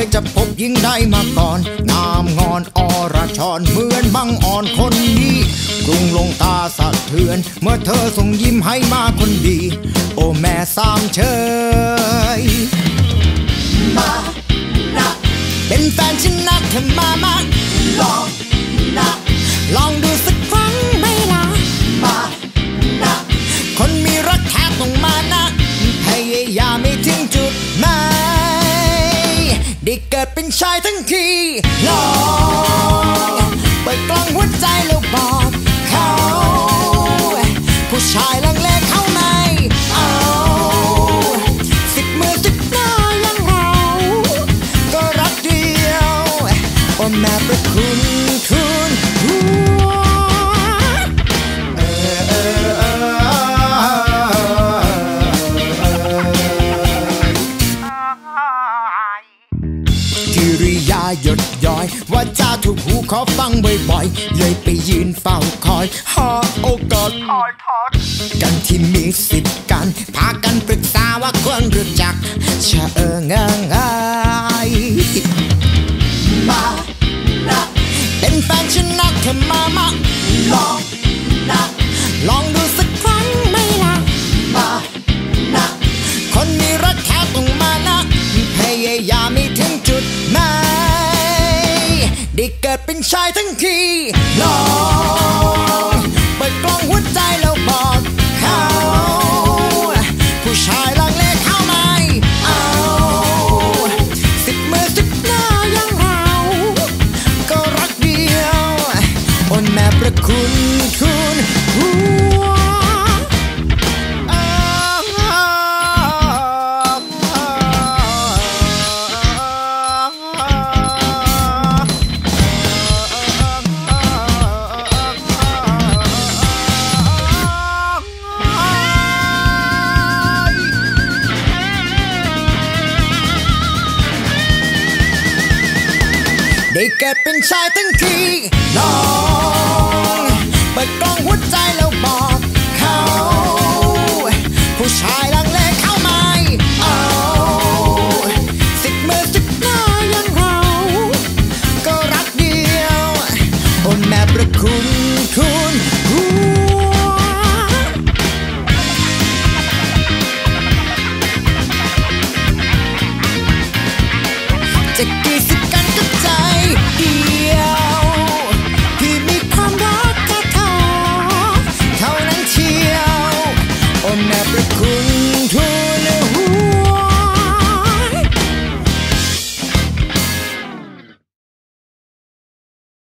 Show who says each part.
Speaker 1: ยจะพบยิ่งได้มาก่อนงามงอนอรชรเหมือนบังอ่อนคนนี้กรุงลงตาสะเทือน เมื่อเธอส่งยิ้มให้มาคนดี โอ้แม่สามเชย
Speaker 2: มานะ
Speaker 1: เป็นแฟนฉันนะเธอมามา
Speaker 2: ลองนะ
Speaker 1: ลองดูสัก เป็นชายทั้งทีลองเปิดกล้องหัวใจแล้วบอกเขา ผู้ชายลังเลเข้าไม่เอาสิบมือสิบหน้ายังเราก็รักเดียวโอ้แม่ประคุณคุณ หยดย้อย ว่าจะถูกหูขอฟังบ่อยๆ เลยไปยืนเฝ้าคอย หาโอกาส
Speaker 2: ถอยถอย
Speaker 1: กันที่มีสิทธิ์กัน พากันปรึกษาว่าควรรู้จักชะเอิงเอิงไอาย
Speaker 2: มานะ
Speaker 1: เป็นแฟนฉันนักเธอมามา
Speaker 2: ลอง
Speaker 1: ชายทั้งทีลองเปิดกล้องหัวใจแล้วบอกเขาผู้ชายลังเลเข้าไม่เอาสิบมือสิบหน้ายังเราก็รักเดียวโอนแม่ประคุณคุณ ได้เกิดเป็นชายทั้งทีลองเปิดกล้องหัวใจแล้วบอกเขา ผู้ชายลังเลเข้าไม่เอาสิบมือสิบหน้ายังเราก็รักเดียวโอ้แม่ประคุณคุณหัวจะกี่